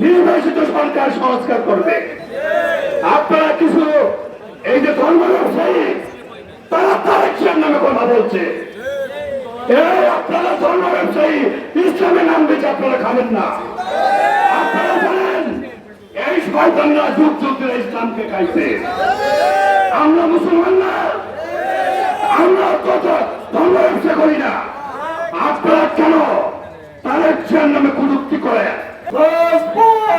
নির্বাচিত সরকার সংস্কার করবে। আপনারা কিছু এই যে ধর্ম ব্যবসায়ী তারা নামে কথা বলছে। আপনারা ধর্ম ব্যবসায়ী ইসলামের নাম বেঁচে আপনারা খাবেন না। আপনারা এই শয়তানরা যুগ যুগ ধরে ইসলামকে খাইছে। আমরা মুসলমান না। আমরা কত ধর্ম ব্যবসা করি না। আপনারা কেন তারেকশন নামে কুযুক্তি করে?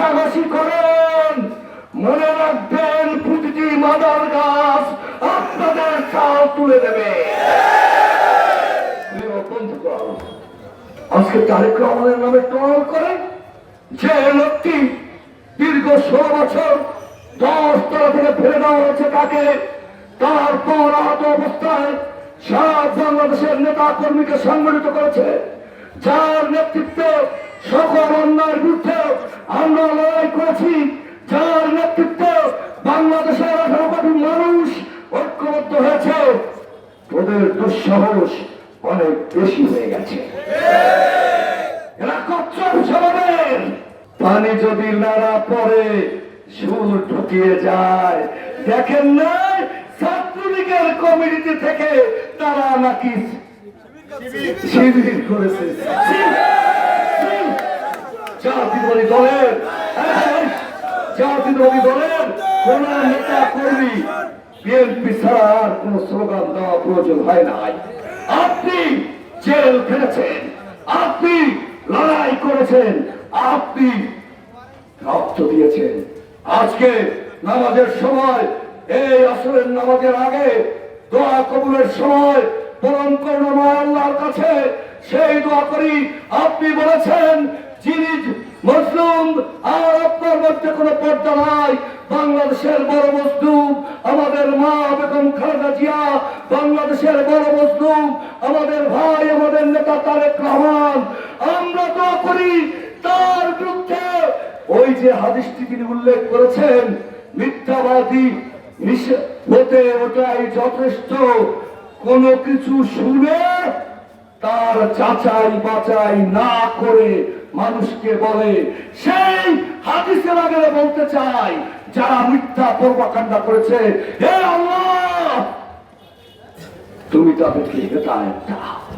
ঘষাঘষি করেন। মনে রাখবেন প্রতিটি মাদার গাছ আপনাদের চাল তুলে দেবে। আজকে তারেক রহমানের নামে ট্রল করেন যে লোকটি দীর্ঘ ষোলো বছর দশ তলা থেকে ফেলে দেওয়া হয়েছে তাকে তারপর আহত অবস্থায় সারা বাংলাদেশের নেতা কর্মীকে সংগঠিত করেছে। যার নেতৃত্বে সকল অন্যায়ের বিরুদ্ধে আমরা লড়াই করেছি, যার নেতৃত্বে বাংলাদেশের আঠারো কোটি মানুষ ঐক্যবদ্ধ হয়েছে। ওদের দুঃসাহস অনেক বেশি হয়ে গেছে। পানি যদি নাড়া পড়ে সুর ঢুকিয়ে যায়। দেখেন না ছাত্রলীগের কমিটিতে থেকে তারা নাকি শিবির করেছে। আপনি জেল খেটেছেন আপনি লড়াই করেছেন, আপনি রক্ত দিয়েছেন। আজকে নামাজের সময়, এই আসরের নামাজের আগে দোয়া কবুলের সময় পরম করুণাময় আল্লাহর কাছে। সেই দোয়া করি আপনি বলেছেন যিনি মজলুম আর আপনার মধ্যে কোনো পর্দা নাই। বাংলাদেশের বড় মজলুম আমাদের মা বেগম খালেদা জিয়া, বাংলাদেশের বড় মজলুম আমাদের ভাই, আমাদের নেতা তারেক রহমান। আমরা দোয়া করি তার বিরুদ্ধে। ওই যে হাদিসটি তিনি উল্লেখ করেছেন, মিথ্যাবাদী হতে ওটাই যথেষ্ট। কোনো কিছু শুনে তার চাচাই বাচাই না করে মানুষকে বলে, সেই হাদিসের আগে বলতে চাই, যারা মিথ্যা পূর্বাকাণ্ডা করেছে, হে আল্লাহ! তুমি তাদেরকে হেদায়ত দাও।